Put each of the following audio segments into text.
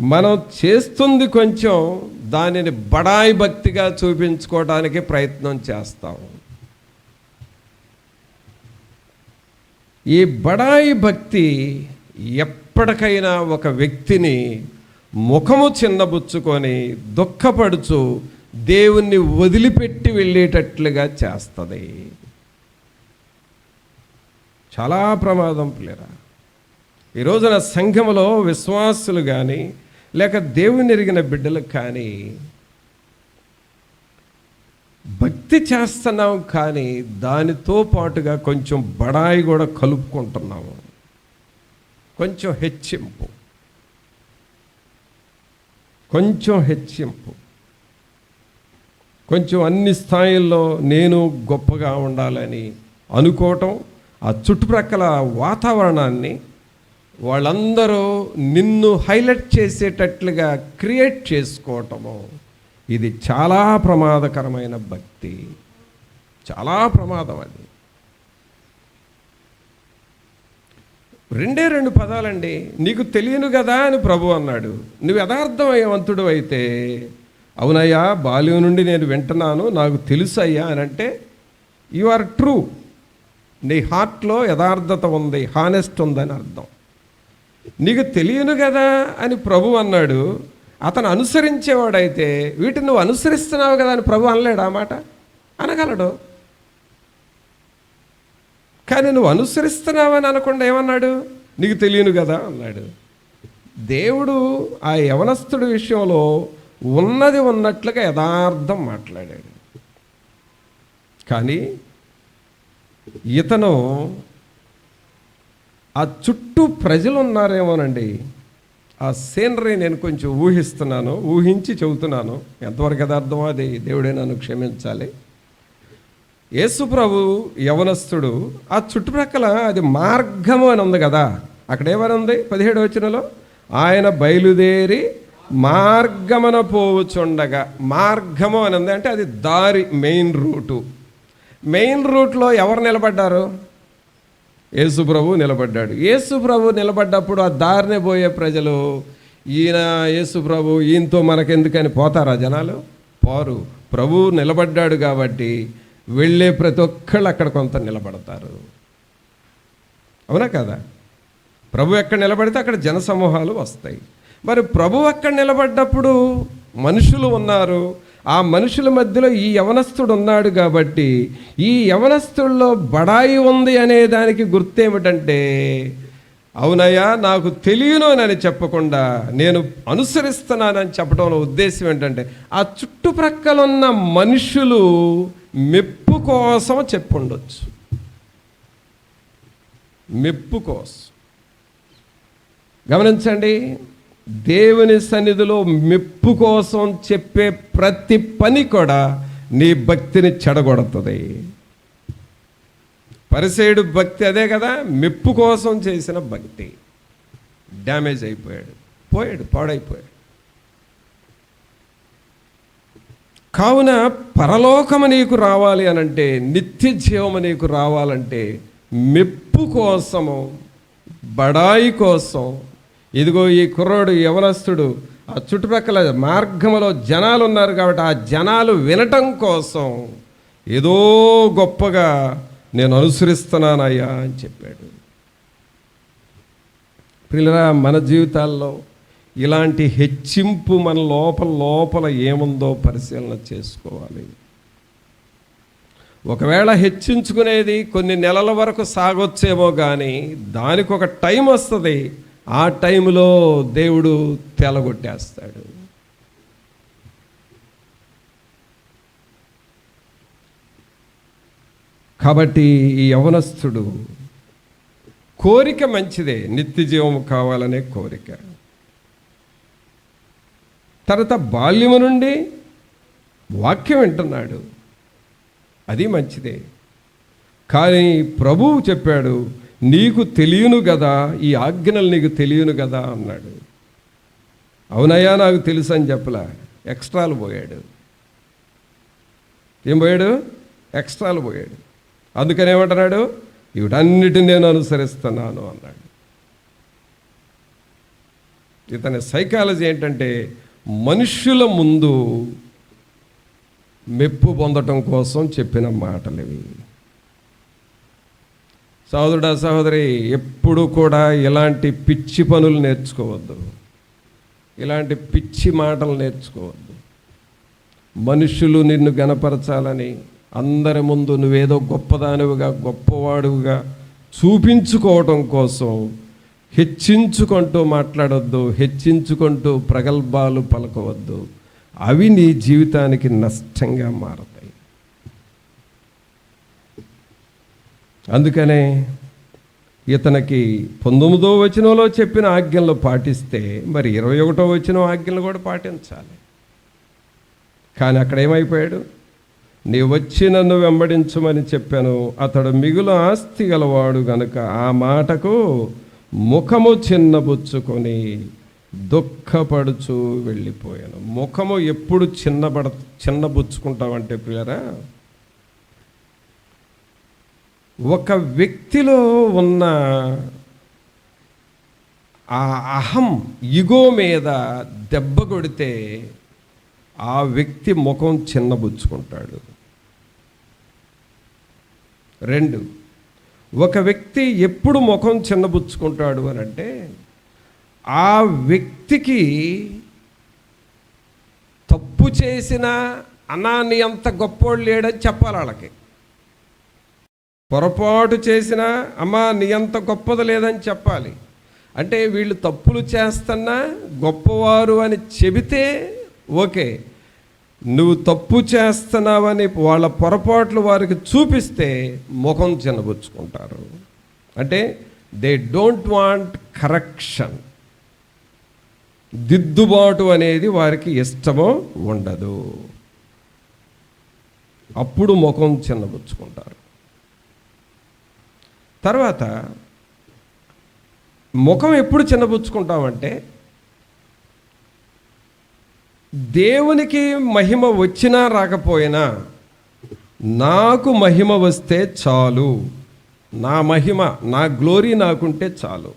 మనం చేస్తుంది కొంచెం దానిని బడాయి భక్తిగా చూపించుకోవడానికి ప్రయత్నం చేస్తాం. ఈ బడాయి భక్తి ఎప్పటికైనా ఒక వ్యక్తిని ముఖము చిన్నబుచ్చుకొని దుఃఖపడుచు దేవుణ్ణి వదిలిపెట్టి వెళ్ళేటట్లుగా చేస్తుంది. చాలా ప్రమాదం పిల్లరా. ఈ రోజున సంఘములో విశ్వాసులు కానీ లేక దేవుని ఎరిగిన బిడ్డలకు కానీ భక్తి చేస్తున్నాం కానీ దానితో పాటుగా కొంచెం బడాయి కూడా కలుపుకుంటున్నాము. కొంచెం హెచ్చింపు. కొంచెం హెచ్చింపు. కొంచెం అన్ని స్థాయిల్లో నేను గొప్పగా ఉండాలని అనుకోవటం ఆ చుట్టుప్రక్కల వాతావరణాన్ని వాళ్ళందరూ నిన్ను హైలైట్ చేసేటట్లుగా క్రియేట్ చేసుకోవటము. ఇది చాలా ప్రమాదకరమైన భక్తి. చాలా ప్రమాదం అది. రెండే రెండు పదాలండి. నీకు తెలియను కదా అని ప్రభు అన్నాడు. నువ్వు యథార్థమయవంతుడు అయితే అవునయ్యా బాల్యం నుండి నేను వింటున్నాను నాకు తెలుసు అయ్యా అని అంటే యు ఆర్ ట్రూ నీ హార్ట్లో యథార్థత ఉంది హానెస్ట్ ఉందని అర్థం. నీకు తెలియను కదా అని ప్రభు అన్నాడు. అతను అనుసరించేవాడైతే వీటిని నువ్వు అనుసరిస్తున్నావు కదా అని ప్రభు అనలేడు ఆ మాట? అనగలడు. కానీ నువ్వు అనుసరిస్తున్నావని అనకుండా ఏమన్నాడు? నీకు తెలియను కదా అన్నాడు. దేవుడు ఆ యవనస్తుడి విషయంలో ఉన్నది ఉన్నట్లుగా యథార్థం మాట్లాడాడు. కానీ ఇతను ఆ చుట్టూ ప్రజలు ఉన్నారేమోనండి ఆ సీనరీ నేను కొంచెం ఊహిస్తున్నాను ఊహించి చెబుతున్నాను. ఎంతవరకు యథార్థం అది దేవుడే నన్ను క్షమించాలి. యేసుప్రభు యవనస్థుడు యవనస్తుడు ఆ చుట్టుప్రక్కల అది మార్గము అని ఉంది కదా. అక్కడ ఏమని ఉంది పదిహేడు వచ్చినలో ఆయన బయలుదేరి మార్గమన పోవుచుండగా. మార్గము అని ఉంది అంటే అది దారి మెయిన్ రూటు. మెయిన్ రూట్లో ఎవరు నిలబడ్డారు? యేసుప్రభు నిలబడ్డాడు. యేసుప్రభు నిలబడ్డప్పుడు ఆ దారినే పోయే ప్రజలు ఈయన యేసుప్రభు ఈయనతో మనకెందుకని పోతారా జనాలు? పోరు. ప్రభు నిలబడ్డాడు కాబట్టి వెళ్ళే ప్రతి ఒక్కళ్ళు అక్కడ కొంత నిలబడతారు. అవునా కదా? ప్రభు ఎక్కడ నిలబడితే అక్కడ జనసమూహాలు వస్తాయి. మరి ప్రభు అక్కడ నిలబడ్డప్పుడు మనుషులు ఉన్నారు. ఆ మనుషుల మధ్యలో ఈ యవనస్తుడు ఉన్నాడు కాబట్టి ఈ యవనస్తుల్లో బడాయి ఉంది అనే దానికి గుర్తేమిటంటే అవునయ్యా నాకు తెలియను అని చెప్పకుండా నేను అనుసరిస్తున్నానని చెప్పడంలో ఉద్దేశం ఏంటంటే ఆ చుట్టుప్రక్కల ఉన్న మనుషులు మెప్పు కోసం చెప్పుండొచ్చు. మెప్పు కోసం. గమనించండి దేవుని సన్నిధిలో మెప్పు కోసం చెప్పే ప్రతి పని కూడా నీ భక్తిని చెడగొడుతుంది. పరిసేయుడు భక్తి అదే కదా మెప్పు కోసం చేసిన భక్తి. డ్యామేజ్ అయిపోయాడు పోయాడు పాడైపోయాడు. కావున పరలోకము నీకు రావాలి అనంటే నిత్య జీవము నీకు రావాలంటే మెప్పు కోసము బడాయి కోసం ఇదిగో ఈ కుర్రోడు యవనస్తుడు. ఆ చుట్టుపక్కల మార్గంలో జనాలు ఉన్నారు కాబట్టి ఆ జనాలు వినటం కోసం ఏదో గొప్పగా నేను అనుసరిస్తున్నానయ్యా అని చెప్పాడు. పిల్లరా మన జీవితాల్లో ఇలాంటి హెచ్చింపు మన లోపల లోపల ఏముందో పరిశీలన చేసుకోవాలి. ఒకవేళ హెచ్చించుకునేది కొన్ని నెలల వరకు సాగొచ్చేమో కానీ దానికి ఒక టైం వస్తుంది ఆ టైంలో దేవుడు తెలగొట్టేస్తాడు. కాబట్టి ఈ యవనస్థుడు కోరిక మంచిదే నిత్య జీవం కావాలనే కోరిక. తర్వాత బాల్యము నుండి వాక్యం వింటున్నాడు. అది మంచిదే. కానీ ప్రభువు చెప్పాడు నీకు తెలియను కదా ఈ ఆజ్ఞలు నీకు తెలియను కదా అన్నాడు. అవునయ్యా నాకు తెలుసు అని చెప్పలా. ఎక్స్ట్రాలు పోయాడు. ఏం పోయాడు? ఎక్స్ట్రాలు పోయాడు. అందుకని ఏమంటున్నాడు? వీటన్నిటిని నేను అనుసరిస్తున్నాను అన్నాడు. ఇతని సైకాలజీ ఏంటంటే మనుషుల ముందు మెప్పు పొందటం కోసం చెప్పిన మాటలు ఇవి సహోదరుడా సహోదరి ఎప్పుడు కూడా ఇలాంటి పిచ్చి పనులు నేర్చుకోవద్దు. ఇలాంటి పిచ్చి మాటలు నేర్చుకోవద్దు. మనుషులు నిన్ను గనపరచాలని అందరి ముందు నువ్వేదో గొప్పదానివిగా గొప్పవాడుగా చూపించుకోవటం కోసం హెచ్చించుకుంటూ మాట్లాడొద్దు హెచ్చించుకుంటూ ప్రగల్భాలు పలకవద్దు. అవి నీ జీవితానికి నష్టంగా మారతాయి. అందుకనే ఇతనికి పంతొమ్మిదో వచనంలో చెప్పిన ఆజ్ఞలు పాటిస్తే మరి ఇరవై ఒకటో వచ్చిన ఆజ్ఞలు కూడా పాటించాలి. కానీ అక్కడ ఏమైపోయాడు? నీ వచ్చి నన్ను వెంబడించమని చెప్పాను. అతడు మిగులు ఆస్తి గలవాడు గనుక ఆ మాటకు ముఖము చిన్నబుచ్చుకొని దుఃఖపడుచు వెళ్ళిపోయాను. ముఖము ఎప్పుడు చిన్నబడ చిన్నబుచ్చుకుంటామంటే ప్రియరా ఒక వ్యక్తిలో ఉన్న ఆ అహం ఇగో మీద దెబ్బ కొడితే ఆ వ్యక్తి ముఖం చిన్నబుచ్చుకుంటాడు. రెండు ఒక వ్యక్తి ఎప్పుడు ముఖం చిన్నబుచ్చుకుంటాడు అని అంటే ఆ వ్యక్తికి తప్పు చేసిన అనాన్ని నీ అంత గొప్పోళ్ళు లేడని చెప్పాలి వాళ్ళకి. పొరపాటు చేసినా అమ్మా నీ అంత గొప్పది లేదని చెప్పాలి. అంటే వీళ్ళు తప్పులు చేస్తున్నా గొప్పవారు అని చెబితే ఓకే. నువ్వు తప్పు చేస్తున్నావని వాళ్ళ పొరపాట్లు వారికి చూపిస్తే ముఖం చిన్నబుచ్చుకుంటారు అంటే దే డోంట్ వాంట్ కరెక్షన్. దిద్దుబాటు అనేది వారికి ఇష్టమో ఉండదు. అప్పుడు ముఖం చిన్నబుచ్చుకుంటారు తర్వాత ముఖం ఎప్పుడు చిన్నబుచ్చుకుంటామంటే దేవునికి మహిమ వచ్చినా రాకపోయినా నాకు మహిమ వస్తే చాలు. నా మహిమ నా గ్లోరీ నాకుంటే చాలు.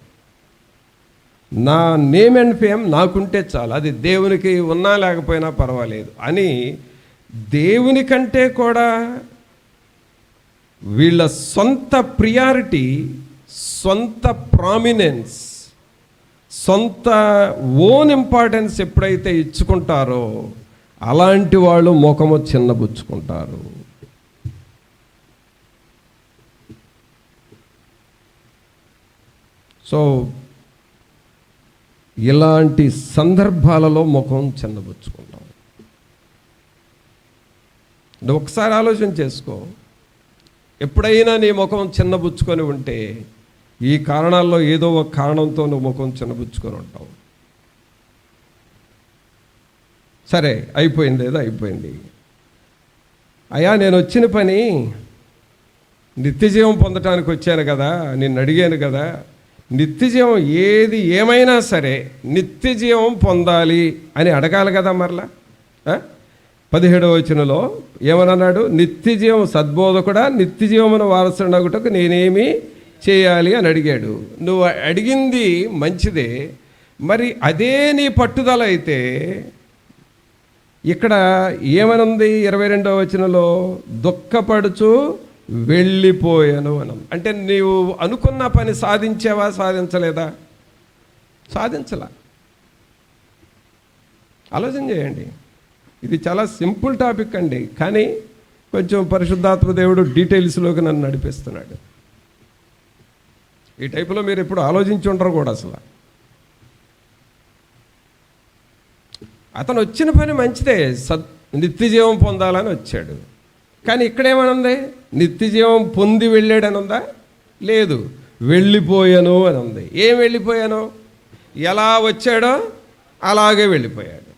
నా నేమ్ అండ్ ఫేమ్ నాకుంటే చాలు. అది దేవునికి ఉన్నా లేకపోయినా పర్వాలేదు. అని దేవుని కంటే కూడా వీళ్ళ సొంత ప్రియారిటీ సొంత ప్రామినెన్స్ సొంత ఓన్ ఇంపార్టెన్స్ ఎప్పుడైతే ఇచ్చుకుంటారో అలాంటి వాళ్ళు ముఖము చిన్నబుచ్చుకుంటారు. సో ఇలాంటి సందర్భాలలో ముఖం చిన్నబుచ్చుకుంటాం. ఒకసారి ఆలోచన చేసుకో. ఎప్పుడైనా నీ ముఖం చిన్నబుచ్చుకొని ఉంటే ఈ కారణాల్లో ఏదో ఒక కారణంతో నువ్వు ముఖం చిన్నబుచ్చుకొని ఉంటావు. సరే అయిపోయింది ఏదో అయిపోయింది. అయ్యా నేను వచ్చిన పని నిత్యజీవం పొందటానికి వచ్చాను కదా నిన్ను అడిగాను కదా. నిత్యజీవం ఏది ఏమైనా సరే నిత్యజీవం పొందాలి అని అడగాలి కదా మరలా? పదిహేడవ వచనంలో ఏమన్నాడు నిత్యజీవం సద్బోధకుడా నిత్యజీవమును వారసుడగుటకు నేనేమి చేయాలి? అని అడిగాడు. నువ్వు అడిగింది మంచిదే మరి అదే నీ పట్టుదల అయితే ఇక్కడ ఏమనుంది ఇరవై రెండవ వచనంలో? దుఃఖపడుచు వెళ్ళిపోయాను అనం. అంటే నీవు అనుకున్న పని సాధించావా సాధించలేదా? సాధించలా. ఆలోచన చేయండి. ఇది చాలా సింపుల్ టాపిక్ అండి కానీ కొంచెం పరిశుద్ధాత్మ దేవుడు డీటెయిల్స్లోకి నన్ను నడిపిస్తున్నాడు. ఈ టైపులో మీరు ఎప్పుడు ఆలోచించి ఉండరు కూడా అసలు. అతను వచ్చిన పని మంచిదే సత్ నిత్యజీవం పొందాలని వచ్చాడు. కానీ ఇక్కడేమనుంది? నిత్యజీవం పొంది వెళ్ళాడని ఉందా లేదు. వెళ్ళిపోయాను అని ఉంది ఏం వెళ్ళిపోయాను? ఎలా వచ్చాడో అలాగే వెళ్ళిపోయాడు.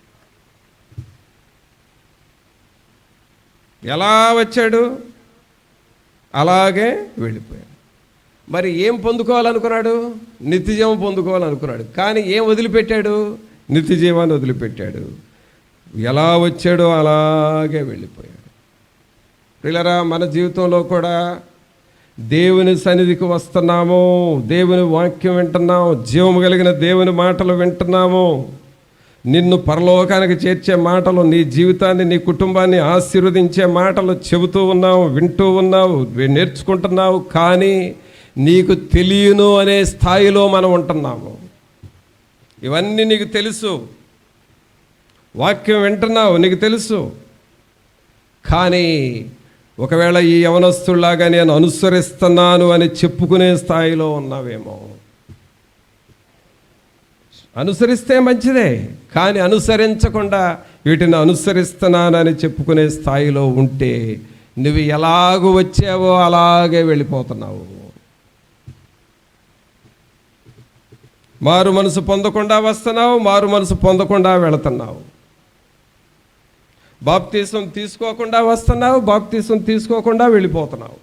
ఎలా వచ్చాడు? అలాగే వెళ్ళిపోయాడు. మరి ఏం పొందుకోవాలనుకున్నాడు? నిత్యజీవం పొందుకోవాలనుకున్నాడు. కానీ ఏం వదిలిపెట్టాడు? నిత్యజీవాన్ని వదిలిపెట్టాడు. ఎలా వచ్చాడో అలాగే వెళ్ళిపోయాడు. పిల్లరా మన జీవితంలో కూడా దేవుని సన్నిధికి వస్తున్నాము. దేవుని వాక్యం వింటున్నాము. జీవము కలిగిన దేవుని మాటలు వింటున్నాము. నిన్ను పరలోకానికి చేర్చే మాటలు నీ జీవితాన్ని నీ కుటుంబాన్ని ఆశీర్వదించే మాటలు చెబుతూ ఉన్నావు వింటూ ఉన్నావు నేర్చుకుంటున్నావు. కానీ నీకు తెలియను అనే స్థాయిలో మనం ఉంటున్నాము. ఇవన్నీ నీకు తెలుసు. వాక్యం వింటున్నావు నీకు తెలుసు. కానీ ఒకవేళ ఈ యవనస్తుల్లాగా నేను అనుసరిస్తున్నాను అని చెప్పుకునే స్థాయిలో ఉన్నావేమో. అనుసరిస్తే మంచిదే కానీ అనుసరించకుండా వీటిని అనుసరిస్తున్నానని చెప్పుకునే స్థాయిలో ఉంటే నువ్వు ఎలాగూ వచ్చావో అలాగే వెళ్ళిపోతున్నావు. మారు మనసు పొందకుండా వస్తున్నావు మారు మనసు పొందకుండా వెళుతున్నావు. బాప్తీసం తీసుకోకుండా వస్తున్నావు బాప్తీసం తీసుకోకుండా వెళ్ళిపోతున్నావు.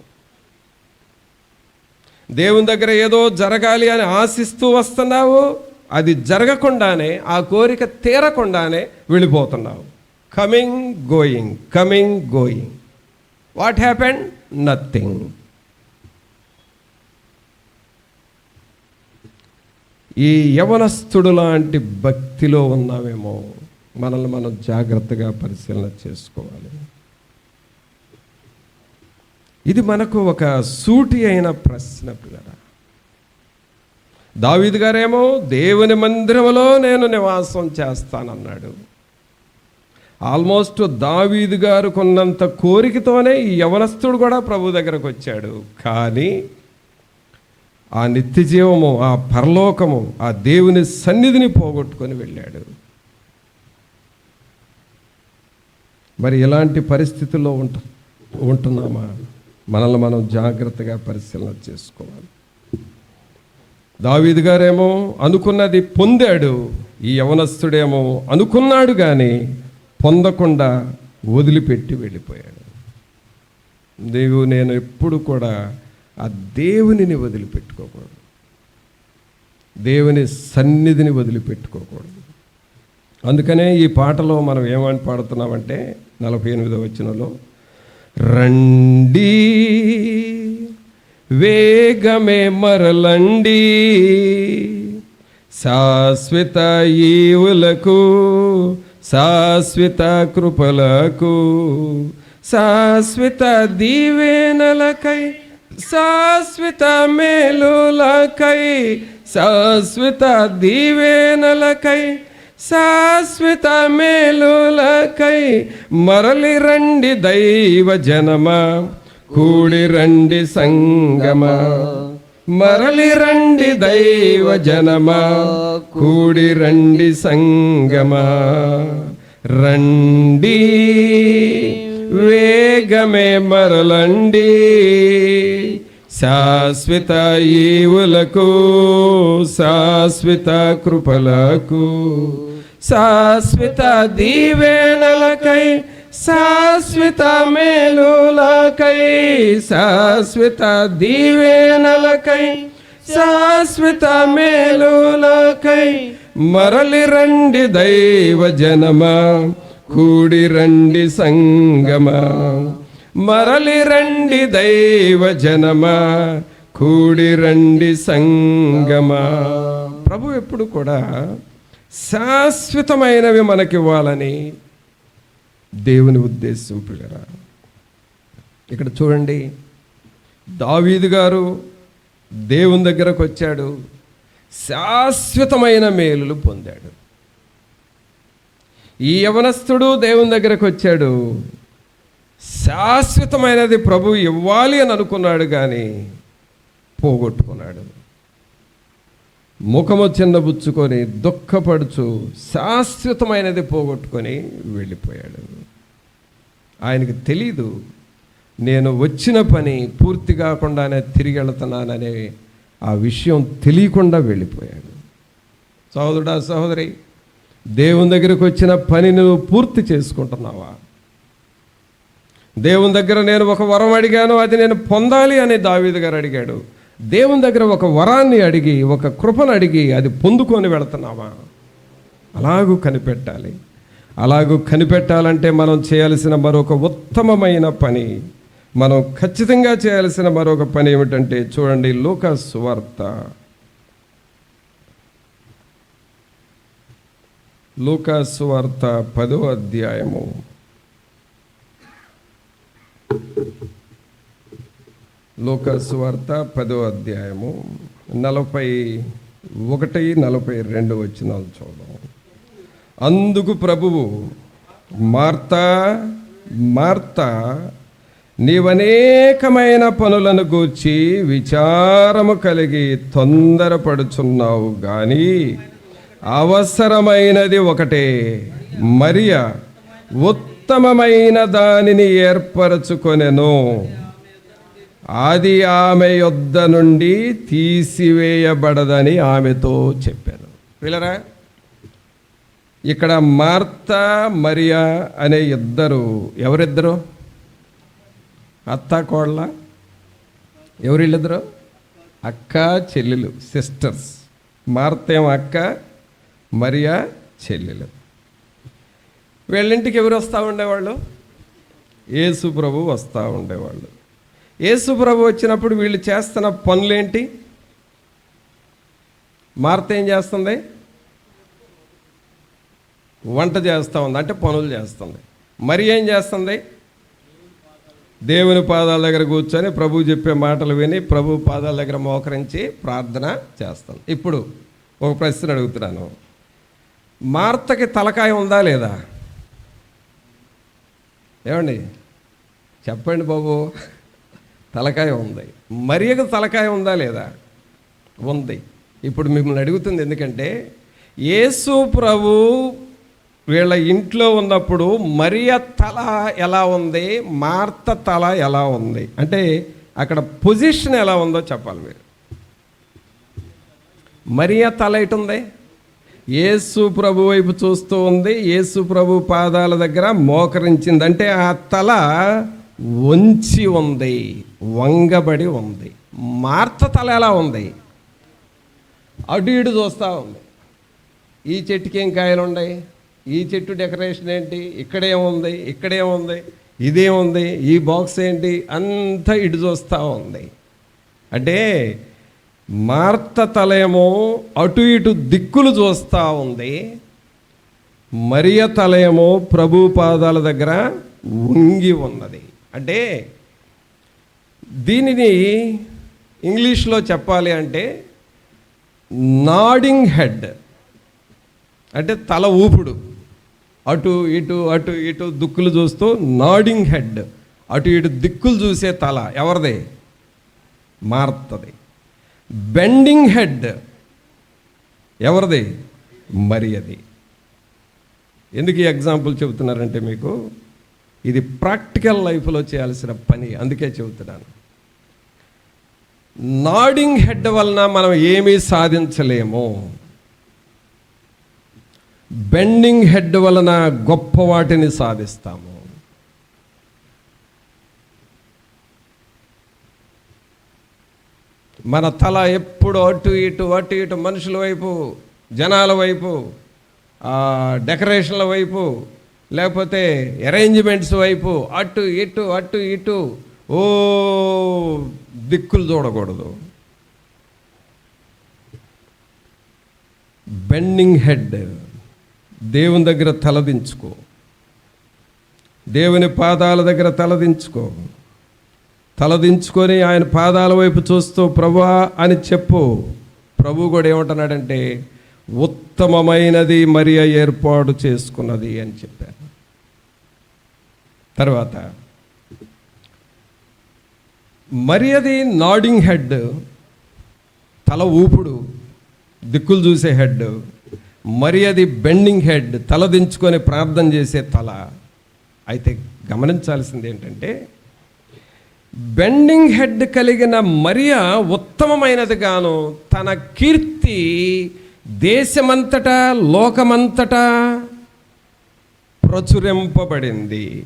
దేవుని దగ్గర ఏదో జరగాలి అని ఆశిస్తూ వస్తున్నావు అది జరగకుండానే ఆ కోరిక తీరకుండానే వెళ్ళిపోతున్నావు. Coming going coming going what happen nothing ఈ యవనస్థుడు లాంటి భక్తిలో ఉన్నామేమో మనల్ని మనం జాగ్రత్తగా పరిశీలన చేసుకోవాలి. ఇది మనకు ఒక సూటి అయిన ప్రశ్న పిల్లరా దావీదు గారేమో దేవుని మందిరంలో నేను నివాసం చేస్తానన్నాడు. ఆల్మోస్ట్ దావీదు గారు కొన్నంత కోరికతోనే ఈ యవనస్తుడు కూడా ప్రభు దగ్గరకు వచ్చాడు. కానీ ఆ నిత్య జీవము ఆ పరలోకము ఆ దేవుని సన్నిధిని పోగొట్టుకొని వెళ్ళాడు. మరి ఇలాంటి పరిస్థితుల్లో ఉంట ఉంటున్నామా? మనల్ని మనం జాగ్రత్తగా పరిశీలన చేసుకోవాలి. దావీదు గారేమో అనుకున్నది పొందాడు ఈ యవనస్తుడేమో అనుకున్నాడు కానీ పొందకుండా వదిలిపెట్టి వెళ్ళిపోయాడు. దేవు నేను ఎప్పుడు కూడా ఆ దేవునిని వదిలిపెట్టుకోకూడదు. దేవుని సన్నిధిని వదిలిపెట్టుకోకూడదు. అందుకనే ఈ పాటలో మనం ఏమని పాడుతున్నామంటే నలభై ఎనిమిదో వచ్చినలో రండి వేగమే మరలండి. శాశ్వత ఈవులకు శాశ్వత కృపలకు శాశ్వత దీవేనలకై శాశ్వత మేలులకై శాశ్వత దీవేనలకై శాశ్వత మేలులకై మరలి రండి దైవ జనమా. కూడి రండి సంగమా మరలి రండి దైవ జనమా కూడి రండి సంగమా. రండి వేగమే మరలండి శాశ్వత ఈవులకు శాశ్వత కృపలకు శాశ్వత దీవెనలకై శాశ్వత మేలులకై శాశ్వత దీవెనలకై శాశ్వత మేలులకై మరలి రండి దైవ జనమా కూడి రండి సంగమా. మరలి రండి దైవ జనమా కూడి రండి సంగమా. ప్రభు ఎప్పుడు కూడా శాశ్వతమైనవి మనకివ్వాలని దేవుని ఉద్దేశం పిల్లరా ఇక్కడ చూడండి దావీదు గారు దేవుని దగ్గరకు వచ్చాడు శాశ్వతమైన మేలులు పొందాడు. ఈ యవనస్తుడు దేవుని దగ్గరకు వచ్చాడు శాశ్వతమైనది ప్రభు ఇవ్వాలి అని అనుకున్నాడు కానీ పోగొట్టుకున్నాడు. ముఖము చిన్నబుచ్చుకొని దుఃఖపడుచు శాశ్వతమైనది పోగొట్టుకొని వెళ్ళిపోయాడు. ఆయనకి తెలీదు నేను వచ్చిన పని పూర్తి కాకుండానే తిరిగి వెళుతున్నాననే ఆ విషయం తెలియకుండా వెళ్ళిపోయాడు. సహోదరుడా సహోదరి దేవుని దగ్గరకు వచ్చిన పని నువ్వు పూర్తి చేసుకుంటున్నావా? దేవుని దగ్గర నేను ఒక వరం అడిగాను అది నేను పొందాలి అని దావీదు గారు అడిగాడు. దేవుని దగ్గర ఒక వరాన్ని అడిగి ఒక కృపను అడిగి అది పొందుకొని వెళుతున్నావా? అలాగూ కనిపెట్టాలి. అలాగూ కనిపెట్టాలంటే మనం చేయాల్సిన మరొక ఉత్తమమైన పని మనం ఖచ్చితంగా చేయాల్సిన మరొక పని ఏమిటంటే చూడండి లూకాస్ వార్త లూకాస్ వార్త పదో అధ్యాయము. లోకస్వార్త పదో అధ్యాయము నలభై ఒకటి నలభై రెండు వచ్చినాలు చూద్దాం. అందుకు ప్రభువు మార్తా మార్తా నీవనేకమైన పనులను గూర్చి విచారము కలిగి తొందరపడుచున్నావు కానీ అవసరమైనది ఒకటే. మరియ ఉత్తమమైన దానిని ఏర్పరచుకొనెను. అది ఆమె యొద్ద నుండి తీసివేయబడదని ఆమెతో చెప్పారు పిల్లరా ఇక్కడ మార్త మరియా అనే ఇద్దరు ఎవరిద్దరు? అత్త కోళ్ళ? ఎవరిళ్ళిద్దరు? అక్క చెల్లెలు సిస్టర్స్. మార్తేం అక్క మరియా చెల్లెలు. వీళ్ళింటికి ఎవరు వస్తూ ఉండేవాళ్ళు? యేసు ప్రభు వస్తూ ఉండేవాళ్ళు. యేసుప్రభు వచ్చినప్పుడు వీళ్ళు చేస్తున్న పనులేంటి? మార్త ఏం చేస్తుంది? వంట చేస్తూ ఉంది. అంటే పనులు చేస్తుంది. మరి ఏం చేస్తుంది? దేవుని పాదాల దగ్గర కూర్చొని ప్రభు చెప్పే మాటలు విని ప్రభు పాదాల దగ్గర మోకరించి ప్రార్థన చేస్తాను ఇప్పుడు ఒక ప్రశ్న అడుగుతున్నాను. మార్తకి తలకాయ ఉందా లేదా? ఏమండి? చెప్పండి బాబు. తలకాయ ఉంది. మరియకు తలకాయ ఉందా లేదా? ఉంది. ఇప్పుడు మిమ్మల్ని అడుగుతుంది ఎందుకంటే యేసు ప్రభు వీళ్ళ ఇంట్లో ఉన్నప్పుడు మరియ తల ఎలా ఉంది? మార్త తల ఎలా ఉంది? అంటే అక్కడ పొజిషన్ ఎలా ఉందో చెప్పాలి మీరు. మరియ తల ఎటుంది యేసు ప్రభు వైపు చూస్తూ ఉంది. యేసు ప్రభు పాదాల దగ్గర మోకరించింది. అంటే ఆ తల వంచి ఉంది వంగబడి ఉంది. మార్త తల ఎలా ఉంది? అటు ఇటు చూస్తూ ఉంది. ఈ చెట్టుకి ఏం కాయలు ఉన్నాయి? ఈ చెట్టు డెకరేషన్ ఏంటి? ఇక్కడేముంది ఇక్కడేముంది ఇదేముంది ఈ బాక్స్ ఏంటి? అంతా ఇటు చూస్తూ ఉంది. అంటే మార్త తలయమో అటు ఇటు దిక్కులు చూస్తూ ఉంది. మరియ తలయేమో ప్రభు పాదాల దగ్గర వంగి ఉన్నది. అంటే దీనిని ఇంగ్లీష్లో చెప్పాలి అంటే నాడింగ్ హెడ్ అంటే తల ఊపుడు. అటు ఇటు అటు ఇటు దిక్కులు చూస్తూ నాడింగ్ హెడ్ అటు ఇటు దిక్కులు చూసే తల ఎవరిది? మారుతుంది. బెండింగ్ హెడ్ ఎవరిది? మరి అది ఎందుకు ఈ ఎగ్జాంపుల్ చెబుతున్నారంటే మీకు? ఇది ప్రాక్టికల్ లైఫ్లో చేయాల్సిన పని. అందుకే చెబుతున్నాను. నాడింగ్ హెడ్ వలన మనం ఏమీ సాధించలేము. బెండింగ్ హెడ్ వలన గొప్ప వాటిని సాధిస్తాము. మన తల ఎప్పుడు అటు ఇటు అటు ఇటు మనుషుల వైపు జనాల వైపు డెకరేషన్ల వైపు లేకపోతే అరేంజ్మెంట్స్ వైపు అటు ఇటు అటు ఇటు ఓ దిక్కులు చూడకూడదు. బెండింగ్ హెడ్ దేవుని దగ్గర తలదించుకో దేవుని పాదాల దగ్గర తలదించుకో తలదించుకొని ఆయన పాదాల వైపు చూస్తూ ప్రభా అని చెప్పు. ప్రభు కూడా ఏమంటున్నాడంటే ఉత్తమమైనది మరియ ఏర్పాటు చేసుకున్నది అని చెప్పారు. తర్వాత మరియది నాడింగ్ హెడ్ తల ఊపుడు దిక్కులు చూసే హెడ్ మరియది బెండింగ్ హెడ్ తల దించుకొని ప్రార్థన చేసే తల. అయితే గమనించాల్సింది ఏంటంటే బెండింగ్ హెడ్ కలిగిన మరియ ఉత్తమమైనది గాను తన కీర్తి దేశమంతటా లోకమంతటా ప్రచురింపబడింది.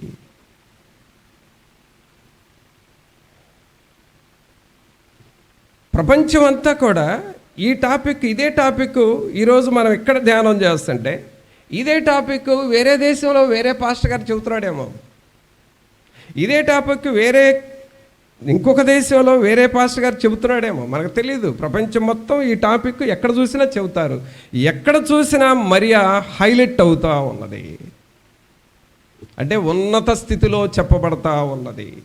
ప్రపంచమంతా కూడా ఈ టాపిక్ ఇదే టాపిక్ ఈరోజు మనం ఇక్కడ ధ్యానం చేస్తుంటే ఇదే టాపిక్ వేరే దేశంలో వేరే పాస్టర్ గారు చెబుతున్నాడేమో. ఇదే టాపిక్ వేరే ఇంకొక దేశంలో వేరే పాస్టర్ గారు చెబుతున్నాడేమో. మనకు తెలియదు ప్రపంచం మొత్తం ఈ టాపిక్ ఎక్కడ చూసినా చెబుతారు. ఎక్కడ చూసినా మరియా హైలైట్ అవుతూ ఉన్నది. అంటే ఉన్నత స్థితిలో చెప్పబడతా ఉన్నది.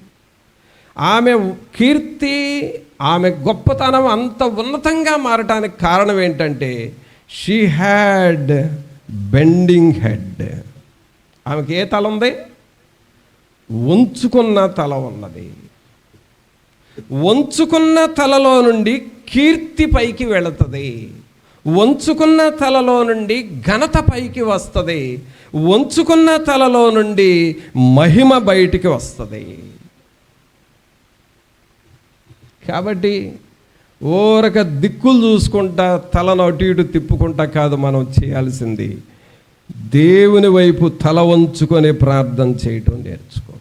ఆమె కీర్తి ఆమె గొప్పతనం అంత ఉన్నతంగా మారటానికి కారణం ఏంటంటే షీ హ్యాడ్ బెండింగ్ హెడ్ ఆమెకి ఏ తల ఉంది? ఉంచుకున్న తల ఉన్నది. వంచుకున్న తలలో నుండి కీర్తి పైకి వెళుతుంది. వంచుకున్న తలలో నుండి ఘనత పైకి వస్తుంది. వంచుకున్న తలలో నుండి మహిమ బయటికి వస్తుంది. కాబట్టి ఓరక దిక్కులు చూసుకుంటా తలను అటు ఇటు తిప్పుకుంటా కాదు మనం చేయాల్సింది. దేవుని వైపు తల వంచుకొని ప్రార్థన చేయటం నేర్చుకో.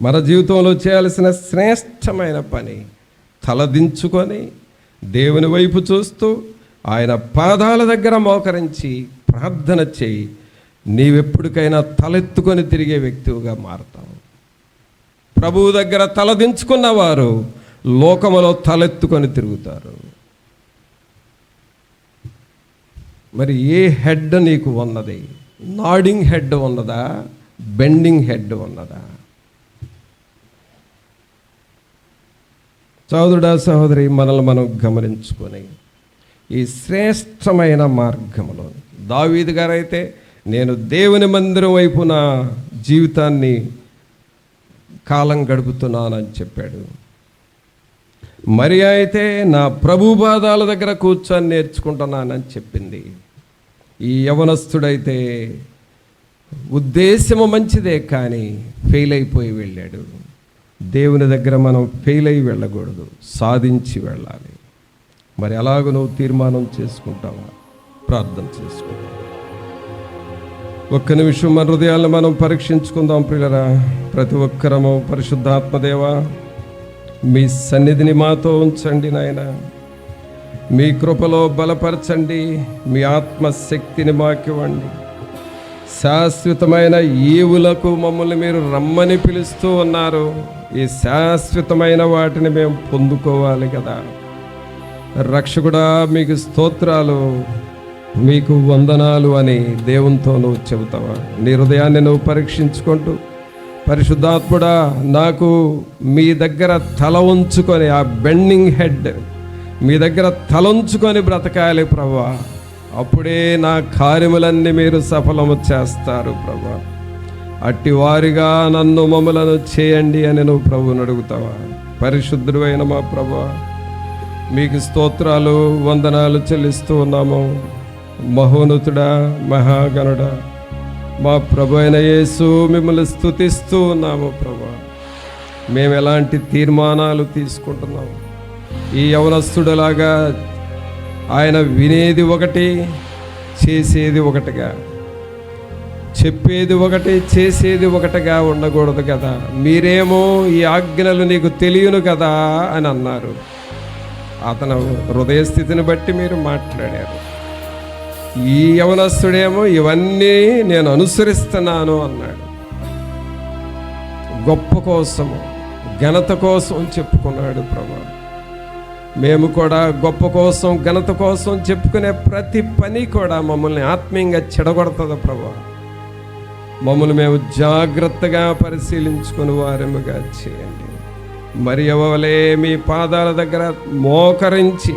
మన జీవితంలో చేయాల్సిన శ్రేష్టమైన పని తలదించుకొని దేవుని వైపు చూస్తూ ఆయన పాదాల దగ్గర మోకరించి ప్రార్థన చేయి. నీవెప్పటికైనా తలెత్తుకొని తిరిగే వ్యక్తిగా మారుతావు. ప్రభువు దగ్గర తలదించుకున్నవారు లోకములో తలెత్తుకొని తిరుగుతారు. మరి ఏ హెడ్ నీకు ఉన్నది? నాడింగ్ హెడ్ ఉన్నదా? బెండింగ్ హెడ్ ఉన్నదా? సహోదరుడా సహోదరి మనల్ని మనం గమనించుకొని ఈ శ్రేష్టమైన మార్గంలో దావీదు గారైతే నేను దేవుని మందిరం వైపు నా జీవితాన్ని కాలం గడుపుతున్నానని చెప్పాడు. మరి అయితే నా ప్రభు పాదాల దగ్గర కూర్చొని నేర్చుకుంటున్నానని చెప్పింది. ఈ యవనస్తుడైతే ఉద్దేశము మంచిదే కానీ ఫెయిల్ అయిపోయి వెళ్ళాడు. దేవుని దగ్గర మనం ఫెయిల్ అయి వెళ్ళకూడదు సాధించి వెళ్ళాలి. మరి ఎలాగో నువ్వు తీర్మానం చేసుకుంటావా? ప్రార్థన చేసుకుంటావా ఒక్క నిమిషం మన హృదయాలను మనం పరీక్షించుకుందాం ప్రియులరా. ప్రతి ఒక్కరము పరిశుద్ధాత్మదేవా మీ సన్నిధిని మాతో ఉంచండి నాయన. మీ కృపలో బలపరచండి మీ ఆత్మశక్తిని మాకివ్వండి. శాశ్వతమైన ఈవులకు మమ్మల్ని మీరు రమ్మని పిలుస్తూ ఉన్నారు. ఈ శాశ్వతమైన వాటిని మేము పొందుకోవాలి కదా. రక్షకుడా మీకు స్తోత్రాలు మీకు వందనాలు అని దేవునితో నువ్వు చెబుతావా? నీ హృదయాన్ని నువ్వు పరీక్షించుకుంటూ పరిశుద్ధాత్ముడా నాకు మీ దగ్గర తల ఉంచుకొని ఆ బెండింగ్ హెడ్ మీ దగ్గర తల ఉంచుకొని బ్రతకాలి ప్రభా అప్పుడే నా కార్యములన్నీ మీరు సఫలము చేస్తారు ప్రభా. అట్టి వారిగా నన్ను మమ్మలను చేయండి అని నువ్వు ప్రభుని అడుగుతావా? పరిశుద్ధుడైన మా ప్రభా మీకు స్తోత్రాలు వందనాలు చెల్లిస్తూ ఉన్నాము. మహోన్నతుడా మహాగణుడా మా ప్రభు అయిన యేసు మిమ్మల్ని స్థుతిస్తూ ఉన్నాము ప్రభా. మేము ఎలాంటి తీర్మానాలు తీసుకుంటున్నాము? ఈ యవనస్తుడలాగా ఆయన వినేది ఒకటి చేసేది ఒకటిగా. చెప్పేది ఒకటి చేసేది ఒకటిగా ఉండకూడదు కదా. మీరేమో ఈ ఆజ్ఞలు నీకు తెలియను కదా అని అన్నారు. అతను హృదయ స్థితిని బట్టి మీరు మాట్లాడారు. ఈ యవనస్తుడేమో ఇవన్నీ నేను అనుసరిస్తున్నాను అన్నాడు. గొప్ప కోసము ఘనత కోసం చెప్పుకున్నాడు ప్రభా. మేము కూడా గొప్ప కోసం ఘనత కోసం చెప్పుకునే ప్రతి పని కూడా మమ్మల్ని ఆత్మీయంగా చెడగొడుతుంది ప్రభు. మమ్మల్ని మేము జాగ్రత్తగా పరిశీలించుకుని వారముగా చేయండి. మరి ఎవలే మీ పాదాల దగ్గర మోకరించి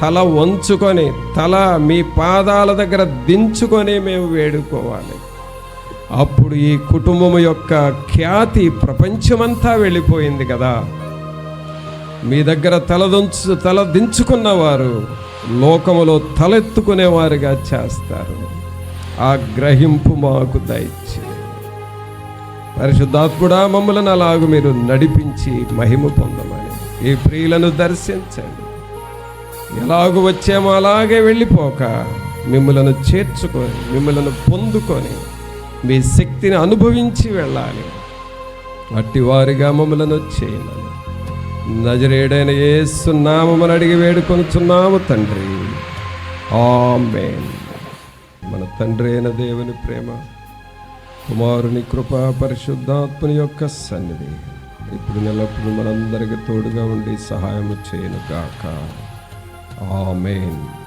తల వంచుకొని తల మీ పాదాల దగ్గర దించుకొని మేము వేడుకోవాలి. అప్పుడు ఈ కుటుంబం యొక్క ఖ్యాతి ప్రపంచమంతా వెళ్ళిపోయింది కదా. మీ దగ్గర తలదొంచు తల దించుకున్నవారు లోకములో తలెత్తుకునేవారుగా చేస్తారు. ఆ గ్రహింపు మాకు దయచి. పరిశుద్ధాత్ముడా మమ్మల్ని అలాగు మీరు నడిపించి మహిమ పొందమని. ఈ ప్రియులను దర్శించండి. ఎలాగు వచ్చామో అలాగే వెళ్ళిపోక మిమ్మలను చేర్చుకొని మిమ్మలను పొందుకొని మీ శక్తిని అనుభవించి వెళ్ళాలి. అట్టి వారిగా మమ్మలను చేయమని. నజరేడైన యేసు నామమును అడిగి వేడుకొనుచున్నాము తండ్రి. ఆమేన్. మన తండ్రి అయిన దేవుని ప్రేమ కుమారుని కృప పరిశుద్ధాత్మని యొక్క సన్నిధి. ఇప్పుడు నెలప్పుడు మనందరికీ తోడుగా ఉండి సహాయం చేయను గాక. ఆమెన్.